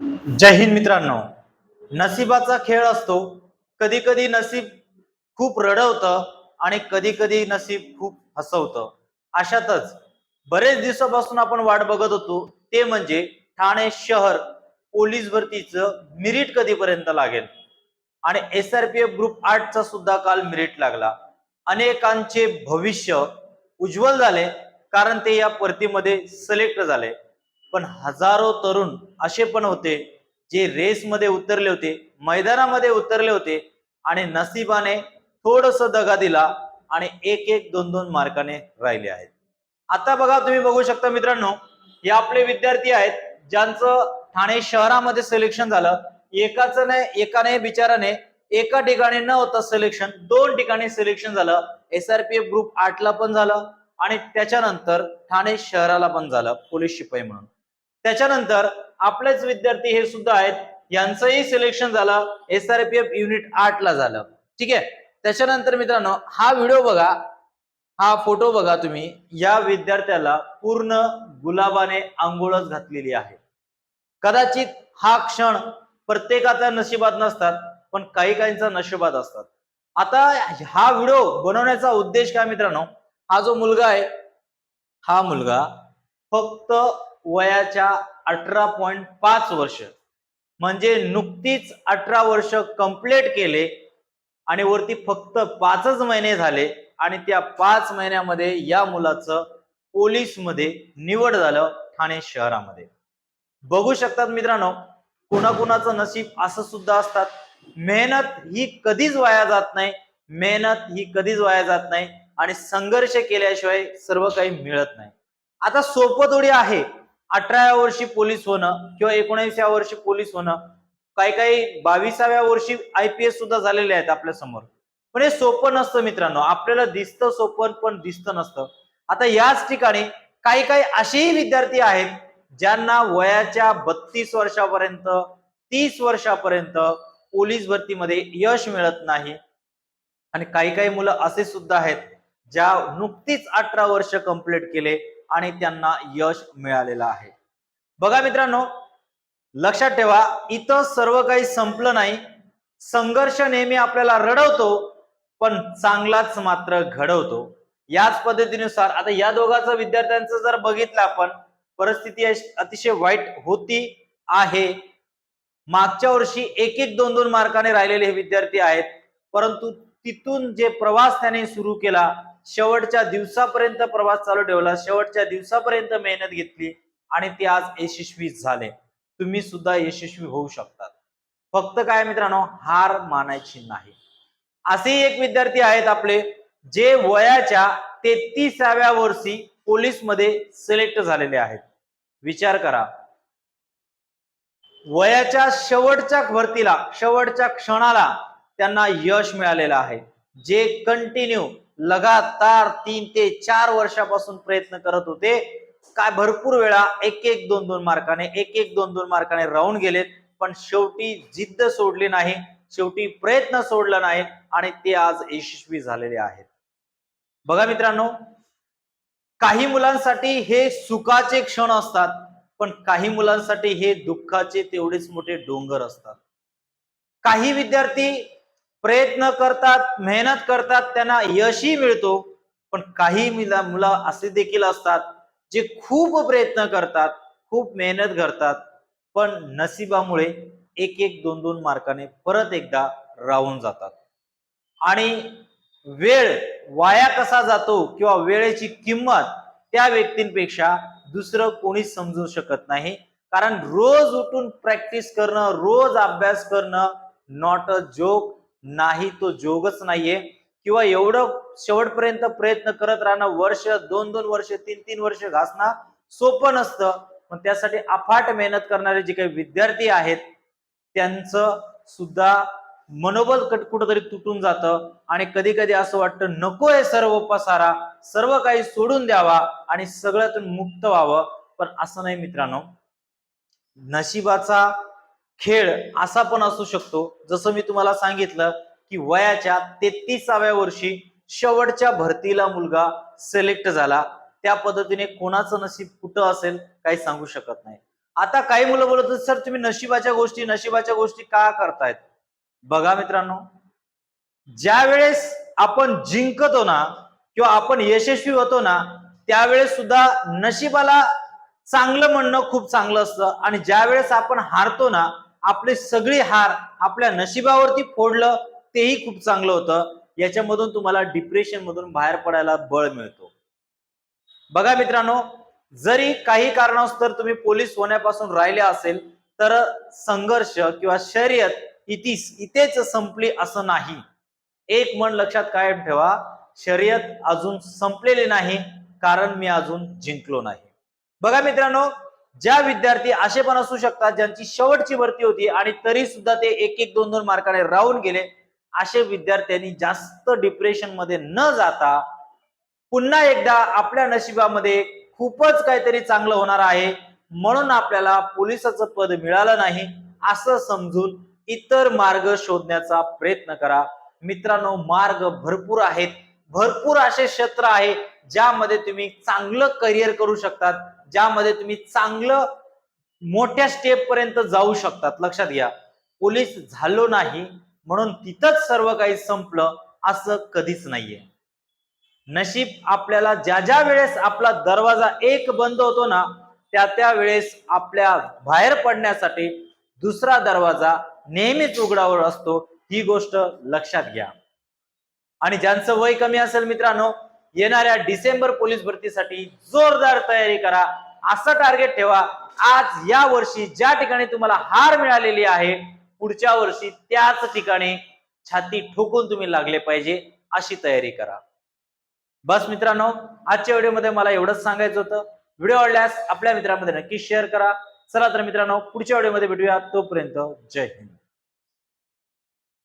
जय हिंद मित्रांनो. नशिबाचा खेळ असतो. कधी कधी नसीब खूप रडवतं आणि कधी कधी नसीब खूप हसवतं. अशातच बरेच दिवसापासून आपण वाट बघत होतो ते म्हणजे ठाणे शहर पोलीस भरतीचं मिरिट कधीपर्यंत लागेल? आणि S R P F group आठचा सुद्धा काल मिरिट लागला. अनेकांचे भविष्य उज्ज्वल झाले कारण ते या परतीमध्ये सिलेक्ट झाले. पण हजारो तरुण असे पण होते जे रेसमध्ये उतरले होते मैदानामध्ये उतरले होते आणि नशिबाने थोडस दगा दिला आणि एक एक दोन दोन मार्काने राहिले आहेत. आता बघा तुम्ही बघू शकता मित्रांनो हे आपले विद्यार्थी आहेत ज्यांचं ठाणे शहरामध्ये सिलेक्शन झालं. एकाच नाही एकाने बिचाराने एका ठिकाणी न होता सिलेक्शन दोन ठिकाणी सिलेक्शन झालं. S R P F group आठला पण झालं आणि त्याच्यानंतर ठाणे शहराला पण झालं पोलीस शिपाई म्हणून. त्याच्यानंतर आपलेच विद्यार्थी हे सुद्धा आहेत. यांचंही सिलेक्शन झालं. S R P F unit आठ ला झालं. ठीक आहे? त्याच्यानंतर मित्रांनो हा व्हिडिओ बघा. हा फोटो बघा तुम्ही. या विद्यार्थ्याला पूर्ण गुलाबाने आंघोळच घातलेली आहे. कदाचित हा क्षण प्रत्येकाच्या नशिबात नसतात पण काही काहींचा नशिबात असतात. आता हा व्हिडिओ बनवण्याचा उद्देश काय मित्रांनो? हा जो मुलगा आहे हा मुलगा फक्त वयाच्या अठरा पॉईंट पाच वर्ष. म्हणजे नुकतीच अठरा वर्ष कंप्लीट केले आणि वरती फक्त पाचच महिने झाले आणि त्या पाच महिन्यामध्ये या मुलाचं पोलीसमध्ये निवड झालं ठाणे शहरामध्ये. बघू शकतात मित्रांनो कुणाकुणाचं नशीब असं सुद्धा असतात. मेहनत ही कधीच वाया जात नाही. मेहनत ही कधीच वाया जात नाही आणि संघर्ष केल्याशिवाय सर्व काही मिळत नाही. आता सोपं थोडी आहे. अठराव्या वर्षी पोलीस होणं किंवा एकोणीसव्या वर्षी पोलीस होणं काही काही बावीसाव्या वर्षी आय पी एस सुद्धा झालेले आहेत आपल्यासमोर. पण हे सोपं नसतं मित्रांनो. आपल्याला दिसतं सोपं पण दिसतं नसतं. आता याच ठिकाणी काही काही असेही विद्यार्थी आहेत ज्यांना वयाच्या बत्तीस वर्षापर्यंत तीस वर्षापर्यंत पोलीस भरतीमध्ये यश मिळत नाही. आणि काही काही मुलं असे सुद्धा आहेत ज्या नुकतीच अठरा वर्ष कंप्लीट केले. आणि त्यांना यश मिळालेलं आहे. बघा मित्रांनो लक्षात ठेवा इथं सर्व काही संपलं नाही. संघर्ष नेहमी आपल्याला रडवतो पण चांगलाच मात्र घडवतो. याच पद्धतीनुसार आता या दोघांचं विद्यार्थ्यांचं जर बघितलं आपण परिस्थिती अतिशय वाईट होती आहे. मागच्या वर्षी एक एक दोन दोन मार्काने राहिलेले हे विद्यार्थी आहेत परंतु तिथून जे प्रवास त्याने सुरू केला शेवटच्या दिवसापर्यंत प्रवास चालू ठेवला. शेवटच्या दिवसापर्यंत मेहनत घेतली आणि ते आज यशस्वी झाले. तुम्ही सुद्धा यशस्वी होऊ शकतात. फक्त काय मित्रांनो हार मानायची नाही. असेही एक विद्यार्थी आहेत आपले जे वयाच्या तेहतीसाव्या वर्षी पोलीसमध्ये सिलेक्ट झालेले आहेत. विचार करा. वयाच्या शेवटच्या भरतीला शेवटच्या क्षणाला त्यांना यश मिळालेलं आहे. जे कंटिन्यू लगातार तीन ते चार वर्षापासून प्रयत्न करत होते. काय भरपूर वेळा एक एक दोन दोन मार्काने एक एक दोन दोन मार्काने राहून गेलेत. पण शेवटी जिद्द सोडली नाही शेवटी प्रयत्न सोडला नाही आणि ते आज यशस्वी झालेले आहेत. बघा मित्रांनो काही मुलांसाठी हे सुखाचे क्षण असतात पण काही मुलांसाठी हे दुःखाचे तेवढेच मोठे डोंगर असतात. काही विद्यार्थी प्रयत्न करतात मेहनत करतात त्यांना यशही मिळतो. पण काही मुला मुलं असे देखील असतात जे खूप प्रयत्न करतात खूप मेहनत करतात पण नशिबामुळे एक एक दोन दोन मार्काने परत एकदा राहून जातात. आणि वेळ वाया कसा जातो किंवा वेळेची किंमत त्या व्यक्तींपेक्षा दुसरं कोणीच समजू शकत नाही. कारण रोज उठून प्रॅक्टिस करणं रोज अभ्यास करणं नॉट अ जोक नाही तो जोगच नाहीये. किंवा एवढं शेवटपर्यंत प्रयत्न करत राहणं वर्ष दोन दोन वर्ष तीन तीन वर्ष घासणं सोपं नसतं. पण त्यासाठी अफाट मेहनत करणारे जे काही विद्यार्थी आहेत त्यांचं सुद्धा मनोबल कट कुठंतरी तुटून जातं. आणि कधी कधी असं वाटतं नको आहे सर्व पसारा सर्व काही सोडून द्यावा आणि सगळ्यातून मुक्त व्हावं. पण असं नाही मित्रांनो. नशिबाचा खेळ असा पण असू शकतो. जसं मी तुम्हाला सांगितलं की वयाच्या तेहतीसाव्या वर्षी शेवटच्या भरतीला मुलगा सिलेक्ट झाला. त्या पद्धतीने कोणाचं नशीब कुठं असेल काही सांगू शकत नाही. आता काही मुलं बोलत सर तुम्ही नशिबाच्या गोष्टी नशिबाच्या गोष्टी का करतायत? बघा मित्रांनो. ज्या वेळेस आपण जिंकतो ना किंवा आपण यशस्वी होतो ना त्यावेळेस सुद्धा नशिबाला चांगलं म्हणणं खूप चांगलं असतं. आणि ज्या वेळेस आपण हारतो ना आपली सगळी हार आपल्या नशिबावरती फोडलं तेही खूप चांगलं होतं. याच्यामधून तुम्हाला डिप्रेशन मधून बाहेर पडायला बळ मिळतो. बघा मित्रांनो जरी काही कारणास्तव तुम्ही पोलीस होण्यापासून राहिले असेल तर संघर्ष किंवा शर्यत इतीस इथेच संपली असं नाही. एक मन लक्षात कायम ठेवा शर्यत अजून संपलेली नाही कारण मी अजून जिंकलो नाही. बघा मित्रांनो ज्या विद्यार्थी असे पण असू शकतात ज्यांची शेवटची भरती होती आणि तरी सुद्धा ते एक एक दोन दोन मार्काने राहून गेले असे विद्यार्थ्यांनी जास्त डिप्रेशनमध्ये न जाता पुन्हा एकदा आपल्या नशिबामध्ये खूपच काहीतरी चांगलं होणार आहे. म्हणून आपल्याला पोलिसाचं पद मिळालं नाही असं समजून इतर मार्ग शोधण्याचा प्रयत्न करा. मित्रांनो मार्ग भरपूर आहेत. भरपूर असे क्षेत्र आहे ज्यामध्ये तुम्ही चांगलं करिअर करू शकतात ज्यामध्ये तुम्ही चांगलं मोठ्या स्टेप पर्यंत जाऊ शकतात. लक्षात घ्या पोलीस झालो नाही म्हणून तिथंच सर्व काही संपलं असं कधीच नाहीये. नशीब आपल्याला ज्या ज्या वेळेस आपला दरवाजा एक बंद होतो ना त्या त्या वेळेस आपल्या बाहेर पडण्यासाठी दुसरा दरवाजा नेहमीच उघडावर असतो. ही गोष्ट लक्षात घ्या. आणि ज्यांचं वय कमी असेल मित्रांनो येणाऱ्या डिसेंबर पोलीस भरतीसाठी जोरदार तयारी करा. असं टार्गेट ठेवा. आज या वर्षी ज्या ठिकाणी तुम्हाला हार मिळालेली आहे पुढच्या वर्षी त्याच ठिकाणी छाती ठोकून तुम्ही लागले पाहिजे अशी तयारी करा. बस मित्रांनो आजच्या व्हिडिओमध्ये मला एवढंच सांगायचं होतं. व्हिडिओ आवडल्यास आपल्या मित्रांमध्ये नक्की शेअर करा. चला तर मित्रांनो पुढच्या व्हिडिओमध्ये भेटूया. तोपर्यंत जय हिंद.